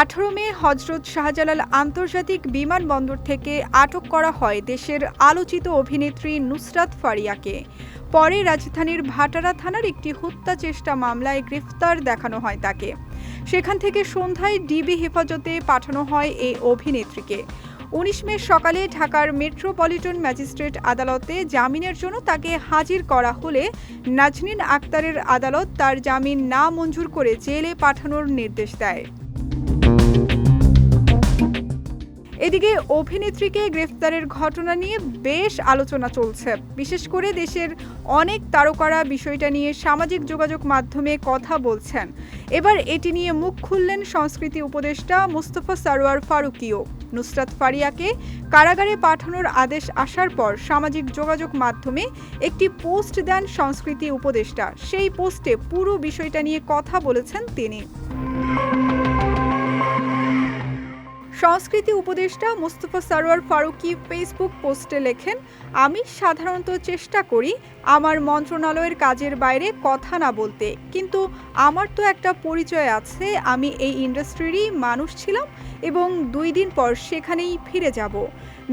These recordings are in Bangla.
আঠারো মে হজরত শাহজালাল আন্তর্জাতিক বিমানবন্দর থেকে আটক করা হয় দেশের আলোচিত অভিনেত্রী নুসরাত ফারিয়াকে। পরে রাজধানীর ভাটারা থানার একটি হত্যা চেষ্টা মামলায় গ্রেফতার দেখানো হয় তাকে। সেখান থেকে সন্ধ্যায় ডিবি হেফাজতে পাঠানো হয় এই অভিনেত্রীকে। উনিশ মে সকালে ঢাকার মেট্রোপলিটন ম্যাজিস্ট্রেট আদালতে জামিনের জন্য তাকে হাজির করা হলে নাজনীন আক্তারের আদালত তার জামিন না মঞ্জুর করে জেলে পাঠানোর নির্দেশ দেয়। এদিকে অভিনেত্রীকে গ্রেফতারের ঘটনা নিয়ে বেশ আলোচনা চলছে। বিশেষ করে দেশের অনেক তারকারা বিষয়টা নিয়ে সামাজিক যোগাযোগ মাধ্যমে কথা বলছেন। এবার এটি নিয়ে মুখ খুললেন সংস্কৃতি উপদেষ্টা মুস্তফা সারোয়ার ফারুকিও। নুসরাত ফারিয়াকে কারাগারে পাঠানোর আদেশ আসার পর সামাজিক যোগাযোগ মাধ্যমে একটি পোস্ট দেন সংস্কৃতি উপদেষ্টা। সেই পোস্টে পুরো বিষয়টা নিয়ে কথা বলেছেন তিনি। সংস্কৃতি উপদেষ্টা মুস্তফা সারোয়ার ফারুকি ফেসবুক পোস্টে লেখেন, আমি সাধারণত চেষ্টা করি আমার মন্ত্রণালয়ের কাজের বাইরে কথা না বলতে। কিন্তু আমার তো একটা পরিচয় আছে, আমি এই ইন্ডাস্ট্রিরই মানুষ ছিলাম এবং দুই দিন পর সেখানেই ফিরে যাব।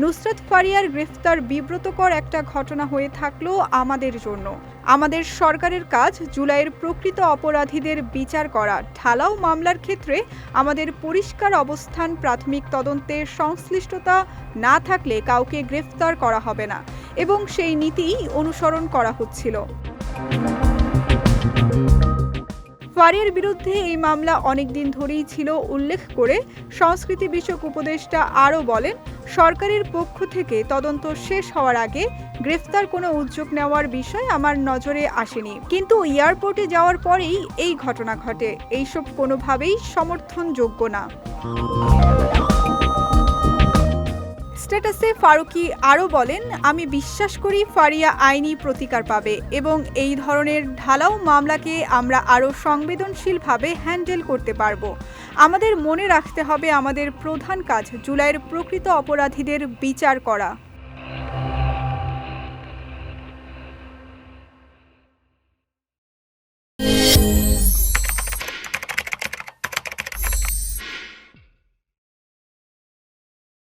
নুসরাত ফারিয়ার গ্রেফতার বিব্রতকর একটা ঘটনা হয়ে থাকল আমাদের জন্য। আমাদের সরকারের কাজ জুলাইয়ের প্রকৃত অপরাধীদের বিচার করা। ঢালাও মামলার ক্ষেত্রে আমাদের পরিষ্কার অবস্থান, প্রাথমিক তদন্তের সংশ্লিষ্টতা না থাকলে কাউকে গ্রেফতার করা হবে না। এবং সেই নীতিই অনুসরণ করা হচ্ছিল। ফারিয়ার বিরুদ্ধে এই মামলা অনেক দিন ধরেই ছিল উল্লেখ করে সংস্কৃতি বিষয়ক উপদেষ্টা আরও বলেন, সরকারের পক্ষ থেকে তদন্ত শেষ হওয়ার আগে গ্রেফতার কোনো উদ্যোগ নেওয়ার বিষয় আমার নজরে আসেনি। কিন্তু এয়ারপোর্টে যাওয়ার পরেই এই ঘটনা ঘটে। এইসব কোনোভাবেই সমর্থনযোগ্য না। স্ট্যাটাসে ফারুকি আরও বলেন, আমি বিশ্বাস করি ফারিয়া আইনি প্রতিকার পাবে এবং এই ধরনের ঢালাও মামলাকে আমরা আরও সংবেদনশীলভাবে হ্যান্ডেল করতে পারব। আমাদের মনে রাখতে হবে আমাদের প্রধান কাজ জুলাইয়ের প্রকৃত অপরাধীদের বিচার করা।